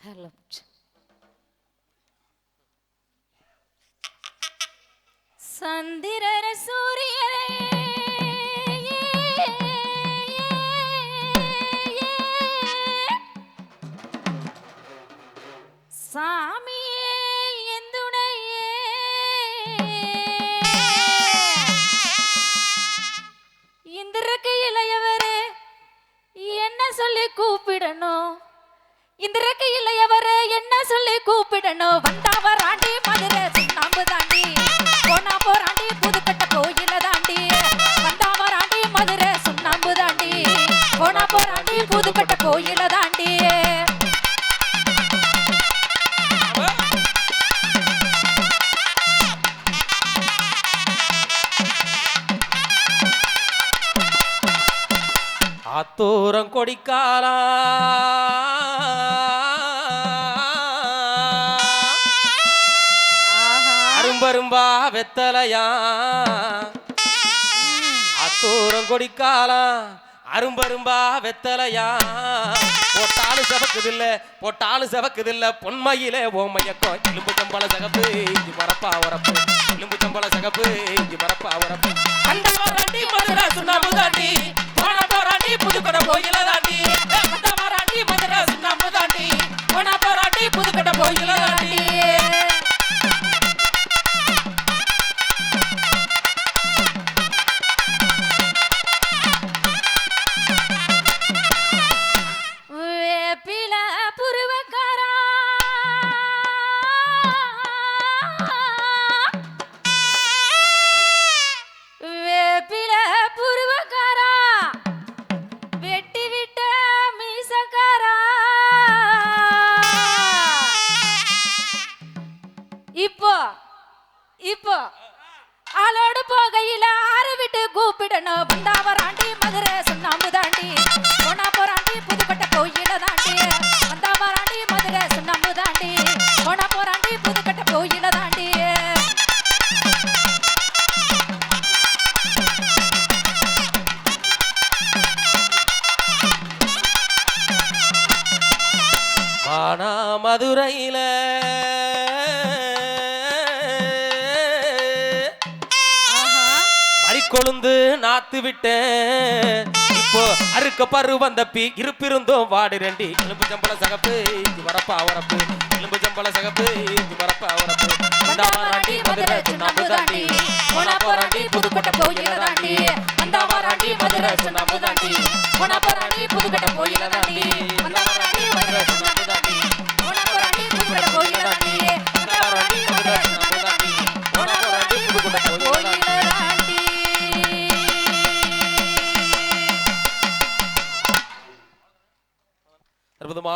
Hello சந்திரர சூரியரே சாமியே போராண்டி புதுக்கட்ட கோயில தாண்டி. ஆத்தூரம் கொடிக்காலா. அரும்பரும்பா வெத்தலையா. ஆத்தூரம் கொடிக்காலா. அரும்பரும்பா வெத்தலையா? போட்டாலும் செவக்குதில்ல போட்டாலும் செவக்குதில்ல. பொன்மையிலே ஓமையக்கோ எலும்பு சம்பள சகப்பு இஞ்சி மரப்பா வரப்பு எலும்பு சம்பள சகப்பு இஞ்சி மரப்பா வரப்பு அந்த வாராண்டி மதுரை சுண்ணாம்பு தாண்டி. போன போராண்டி புதுக்கடை கோயில தாண்டி. அந்த வாராண்டி மதுரை சுண்ணாம்பு தாண்டி. போன போராண்டி புதுக்கடை கோயில இப்போ ஆளோடு போகையில ஆறு விட்டு கூப்பிடணும். வந்தாவராண்டி மதுரை சுண்ணாம்பு தாண்டி போனா போராண்டி புதுப்பட்ட கோயில தாண்டி. வந்தாவராண்டி மதுரை சுண்ணாம்பு தாண்டி போனா போராண்டி புதுப்பட்ட கோயில தாண்டி. ஆனா மதுரையில கொழுந்து நாத்து விட்டேன். இப்போ அறுக்க பரு வந்த இருப்பிருந்தோம் வாடு ரெண்டி. எலும்பு சம்பள சகப்பு இஞ்சி வரப்பா வரப்பு. எலும்பு சம்பள சகப்பு இஞ்சி வரப்பா வரப்பு. வந்தாவாராண்டி மதுரை சுண்ணாம்பு தாண்டி போனா போராண்டி புதுக்கோட்டை கோயில தாண்டி. வந்தாவாராண்டி மதுரை சுண்ணாம்பு தாண்டி போனா போராண்டி புதுக்கோட்டை கோயில தாண்டி. வந்தாவாராண்டி மதுரை சுண்ணாம்பு പർവ്വതമാണ്